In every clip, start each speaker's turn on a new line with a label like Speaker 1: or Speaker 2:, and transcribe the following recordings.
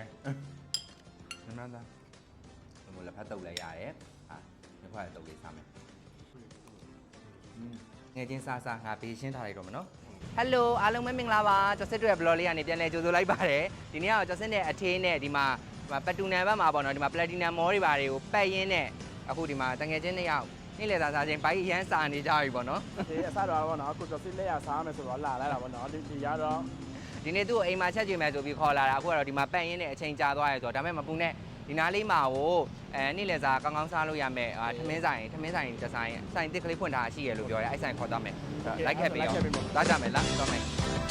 Speaker 1: ည်းနည်းနည်းသားဘယ်လိုလက်ဖက်တုပ်လဲရတယ်ဟာဒီခွာတုပ်လေးစားမယ်ငယ်ချင်းစားစားငါဘေးရှင်းထားလိုက်တော့မနော်ဟယ်လိုအားလုံးပဲမင်္ဂလာပါကျော်စစ်တို့ရဲ့ blog လေးကနေပြန်လည်ကြိုဆိုလိုက်ပါတယ်ဒီနေ့ကတော့ကျော်စစ်နဲ့အထင်းနဲ့ဒီမှာပတ်တူနန်ဘက်မှာပေါ့နော်ဒီမှာ platinum mall တွေပါတယ်ကိုပတ်ရင်းနဲ့အခုဒီမှာတငယ်ချင်းနှစ်ယောက်နေ့လည်စားစားချင်းဘိုက်ရမ်းစားနေကြပြီပေါ့နော်
Speaker 2: ဒီအစတော့ဗောနော်အခုတော့စစ်လက်ရစားမယ်ဆိုတော့လာလာတာဗောနော်ဒီဒီရတော့
Speaker 1: ဒီနေ့သူ့ကိုအိမ်မှာချက်ကြည့်မယ်ဆိုပြီးခေါ်လာတာအခုကတော့ဒီမှာပတ်ရင်းနဲ့အချိန်ကြာသွားရဲဆိုတော့ဒါပေမဲ့မပူနဲ့ ဒီနားလေးမှာကိုအဲနေ့လည်စားကောင်းကောင်းစားလို့ရမယ်အာထမင်းဆိုင်ထမင်းဆိုင်ဒီဇိုင်းဆိုင်တစ်ကလေးဖွင့်ထားရှိရလို့ပြောတယ်အဲ့ဆိုင်ခေါ်သွားမယ်လိုက်ခဲ့ပြီးအောင်သွားကြမယ်လားသွားမယ်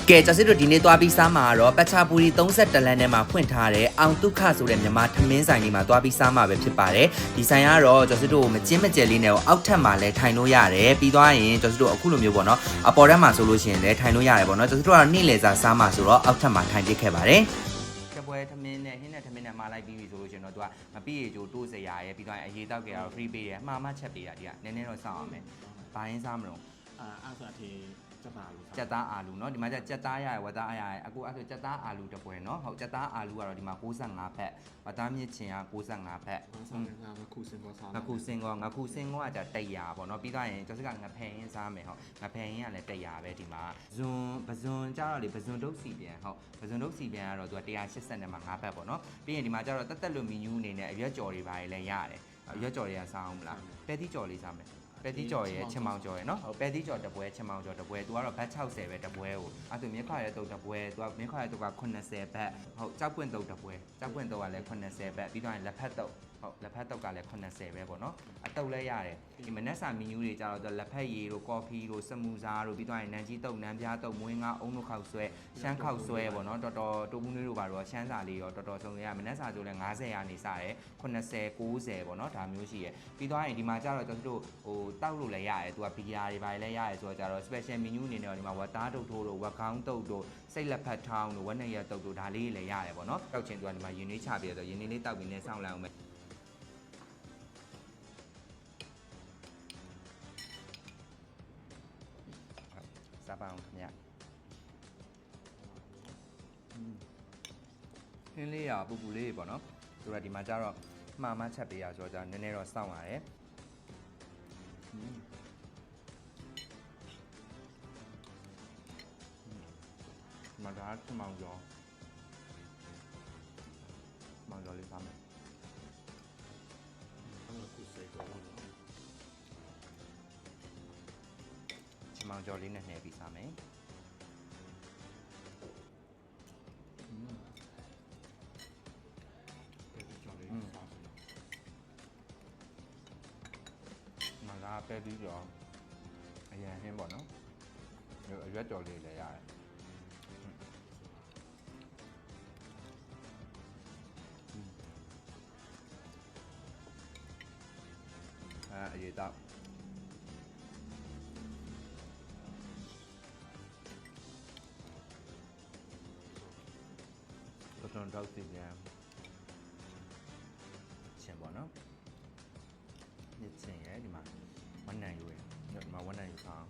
Speaker 1: ကဲကျွန်တော်တို့ဒီနေ့သွားပြီးစားမှာတော့ပချာပူရီ32လမ်းထဲမှာဖွင့်ထားတဲ့အောင်ဒုက္ခဆိုတဲ့မြန်မာထမင်းဆိုင်လေးမှာသွားပြီးစားမှာပဲဖြစ်ပါတယ်ဒီဆိုင်ကတော့ကျွန်တော်တို့မကျင်းမကျဲလေးနဲ့အောက်ထပ်မှာလည်းထိုင်လို့ရတယ်ပြီးသွားရင်ကျွန်တော်တို့အခုလိုမျိုးပေါ့နော်အပေါ်ထပ်မှာဆိုလို့ရှိရင်လည်းထိုင်လို့ရတယ်ပေါ့နော်ကျွန်တော်တို့ကတော့နေ့လည်စားစားမှာဆိုတော့အောက်ထပ်မှာထိုင်ပြစ်ခဲ့ပါတယ် လိုက်ပြီးပြီဆိုလို့ရှိရင်တော့သူကမပြည့်ရကြိုတိုးစရာရဲ့ပြီးသွားရင်အရေးတောက်ကြရတော့ free ပေးတယ်အမှားမှချက်ပေးတာဒီကနည်းနည်းတော့စောင့်အောင်မယ်ဘာရင်းစားမလို့
Speaker 2: အာအဲ့ဆိုအထင် စပါလို့
Speaker 1: ကြက်သားအာလူเนาะဒီမှာကျကြက်သားရရယ်ဝက်သားအရရယ်အခုအဲ့ဆိုကြက်သားအာလူတစ်ပွဲเนาะဟုတ်ကြက်သားအာလူကတော့ဒီမှာ65ဖက်ဝက်သားမြင့်ချင်က65ဖက်
Speaker 2: ဆောင်းနေတာကခုစင်ပေါ်ဆောင်း
Speaker 1: ငခုစင်ကောငခုစင်ကောကကြ100ပေါ့เนาะပြီးသွားရင်ကျော်စကငဖယ်ရင်းစားမယ်ဟုတ်ငဖယ်ရင်းကလည်း100ပဲဒီမှာဇွန်ပဇွန်ကြတော့လေပဇွန်ဒုတ်စီပြန်ဟုတ်ပဇွန်ဒုတ်စီပြန်ကတော့သူက180နဲ့မှ5ဖက်ပေါ့เนาะပြီးရင်ဒီမှာကျတော့တက်တက်လို့မီနူးအနေနဲ့အရွက်ကြော်တွေပါလည်းရတယ်အရွက်ကြော်တွေကစားအောင်မလားပဲတိကြော်လေးစားမယ် ပဲတိကျော်ရဲ့ချင်မောင်ကျော်ရဲ့နော်ပဲတိကျော်တပွဲချင်မောင်ကျော်တပွဲသူကတော့ဘတ်60ပဲတပွဲကိုအဲ့ဒါမြက်ခွာရဲ့တုတ်တပွဲသူကမြက်ခွာရဲ့တုတ်က80ဘတ်ဟုတ်ကြောက်ပွင့်တုတ်တပွဲကြောက်ပွင့်တုတ်ကလည်း80ဘတ်ပြီးတော့ရင်လက်ဖက်တုတ် ဟုတ်လက်ဖက်တုတ်ကလည်း80ပဲပေါ့နော်အတုတ်လည်းရတယ်ဒီမနက်စာမီနူးတွေကြတော့လက်ဖက်ရည်တို့ကော်ဖီတို့စမူစာတို့ပြီးတော့ရင်နန်ကြီးတုတ်နန်ပြားတုတ်မွေးငါအုံတို့ခောက်ဆွဲရှမ်းခောက်ဆွဲပေါ့နော်တော်တော်တိုးဘူးနွေးတို့ပါတော့ရှမ်းစာလေးရောတော်တော်ဆုံးရမနက်စာဆိုလည်း90ရာနေစတယ်80 90ပေါ့နော်ဒါမျိုးရှိရပြီးတော့ရင်ဒီမှာကြတော့ကျွန်တော်တို့ဟိုတောက်လို့လည်းရတယ်သူကဘီယာတွေပါလည်းရတယ်ဆိုတော့ကြတော့ special menu အနေနဲ့တော့ဒီမှာဝတ်သားတုတ်ထိုးတို့ဝက်ကောင်းတုတ်တို့စိတ်လက်ဖက်ထောင်းတို့ဝက်နဲ့ရတုတ်တို့ဒါလေးတွေလည်းရတယ်ပေါ့နော်တောက်ချင်သူကဒီမှာရင်းနှီးချပြရဆိုရင်းနှီးလေးတောက်ပြီးနဲ့စောင့်လိုက်အောင် စားပါအောင်ခင်ဗျာဟင်းလေးရပူပူလေးပေါ့နော်သူကဒီမှာကျတော့မှားမှချက်ပေးရဆိုတော့ကြာနည်းနည်းတော့စောင့်ရတယ်မဒါချမောင်ကျော်မောင်ကျော်လေးစားမယ်
Speaker 2: ချ
Speaker 1: မောင်ကျော်လေးနဲ့နှဲပြီးစားမယ်မဒါပဲပြီးတော့အရင်ဟင်းပေါ့နော်အရွက်ကျော်လေးလည်းရတယ်အဲအရေးတော့ ပထမတော့စီပြန်ရှင်ပေါ့နော်ညစ်ချင်ရဲ့ဒီမှာဝန်နိုင်ယူရဲ့ဒီမှာဝန်နိုင်ယူဆောင်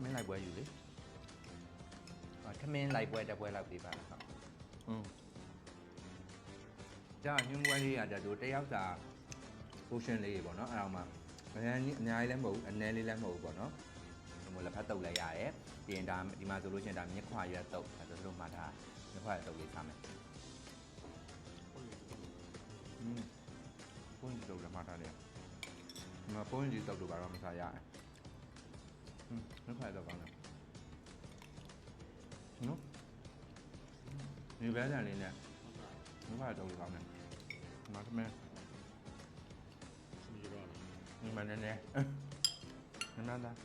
Speaker 1: မင်းလိုက်ပွဲယူလေအာထမင်းလိုက်ပွဲတစ်ပွဲလောက်ပေးပါလားဟုတ်อืมကြာညွှန်းပွဲလေးရကြတို့တယောက်စာ potion လေးတွေပေါ့နော်အဲ့တော့မှအများကြီးအများကြီးလည်းမဟုတ်ဘူးအနည်းလေးလည်းမဟုတ်ဘူးပေါ့နော်ဒီမှာလက်ဖက်တုပ်လိုက်ရတယ်ပြီးရင်ဒါဒီမှာဆိုလို့ရှိရင်ဒါမြက်ခွာရွက်တုပ်ဒါဆိုလို့မှဒါမြ က်ခွာရွက်တုပ်လေးစားမယ်อืมပုံကြီးတော့လည်းမှားထားတယ်။ဒီမှာပုံကြီးတော့တော့ဘာမှမစားရအောင်။ဟွန်းမခွာတော့ကောင်းတယ်။နော်။ဒီဘဲဆန်လေးနဲ့မခွာတော့ကောင်းတယ်။မှားသမီး
Speaker 2: ဒီတော့
Speaker 1: ဒီမှာနည်းနည်းနည်းနည်း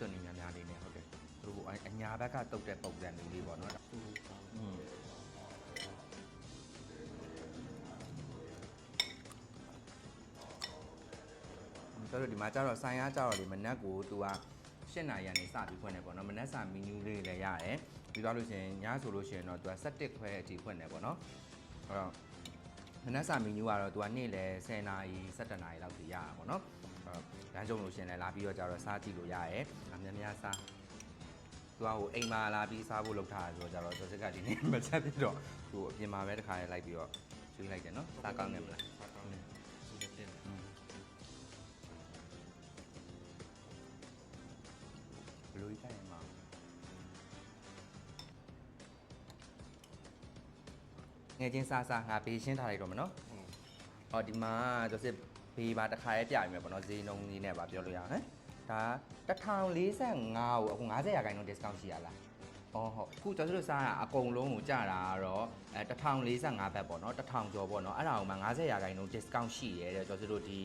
Speaker 2: များတယ်
Speaker 1: တက်တွနေများများလေးနဲ့ဟုတ်တယ်။သူတို့အညာဘက်ကတုတ်တဲ့ပုံစံမျိုးလေးပေါ့နော်။
Speaker 2: သူကောင်း
Speaker 1: อืมဆိုတော့ဒီမှာကျတော့ဆိုင်ရကျတော့ဒီမနက်ကို तू က8နာရီကနေစပြီးဖွင့်နေပေါ့နော်မနက်စာမီနူးလေးလည်းရတယ်ပြီးသွားလို့ရှိရင်ညဆိုလို့ရှိရင်တော့ तू က7ခွဲအထိဖွင့်နေပေါ့နော်အဲ့တော့မနက်စာမီနူးကတော့ तू ကနေ့လေ10နာရီ17နာရီလောက်ထိရတာပေါ့နော်အဲ့တော့ လမ်းကြုံလို့ရှိရင်လည်းလာပြီးတော့ကျတော့စားကြည့်လို့ရတယ်အများများစားသူကဟိုအိမ်မှာလာပြီးစားဖို့လုပ်ထားတာဆိုတော့ကြတော့ကျော်စစ်ကဒီနေ့မချက်ပြတော့သူအပြင်မှာပဲတစ်ခါလေးလိုက်ပြီးတော့ကျွေးလိုက်တယ်နော်စားကောင်းတယ်မလား
Speaker 3: စားကောင်းတယ်သူလည်းတင်
Speaker 1: อืมဘယ်လိုကြီးကြရင်မှာငယ်ချင်းစားစားငါဘေးရှင်းထားလိုက်တော့မနော်
Speaker 3: ဟုတ်
Speaker 1: ဟောဒီမှာကျော်စစ် ဘေးပါတစ်ခါရဲပြရမယ်ပေါ့နော်ဈေးနှုန်းလေးနဲ့ပါပြောလို့ရဟမ်ဒါ1045ကိုအခု90ရာခိုင်နှုန်း discount ရှိရလားအော်ဟုတ်အခုကျော်စစ်တို့စားတာအကုန်လုံးကိုကြတာကတော့အဲ1045ဘတ်ပေါ့နော်1000ကျော်ပေါ့နော်အဲ့ဒါကိုမှ90ရာခိုင်နှုန်း discount ရှိရဲတဲ့ကျော်စစ်တို့ဒီ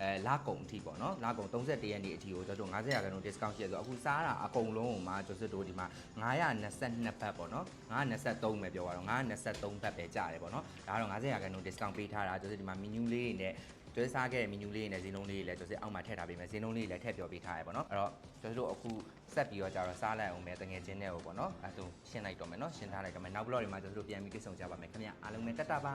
Speaker 1: အဲလာကုံအထိပေါ့နော်လာကုံ31ရက်နေ့အထိကိုကျော်စစ်တို့90ရာခိုင်နှုန်း discount ရှိရဲဆိုတော့အခုစားတာအကုန်လုံးကိုမှကျော်စစ်တို့ဒီမှာ922ဘတ်ပေါ့နော်923ပဲပြောရတော့923ဘတ်ပဲကြတယ်ပေါ့နော်ဒါကတော့90ရာခိုင်နှုန်း discount ပေးထားတာကျော်စစ်ဒီမှာ menu လေးတွေနဲ့ ကျွေးစားခဲ့တဲ့မီနူးလေးတွေနဲ့ဈေးနှုန်းလေးတွေလည်းကျွန်တော်အောက်မှာထည့်ထားပေးမယ်ဈေးနှုန်းလေးတွေလည်းထည့်ပြောပေးထားရပေါ့နော်အဲ့တော့ကျွန်တော်တို့အခုဆက်ပြီးတော့ကြတော့စားလိုက်အောင်မယ်တငယ်ချင်းတွေကိုပေါ့နော်အဲ့ဒါရှင်းလိုက်တော့မယ်နော်ရှင်းထားလိုက်တော့မယ်နောက်ဘလော့တွေမှာကျွန်တော်တို့ပြန်ပြီးကိစ္စကြပါမယ်ခင်ဗျအားလုံးပဲတက်တာပါ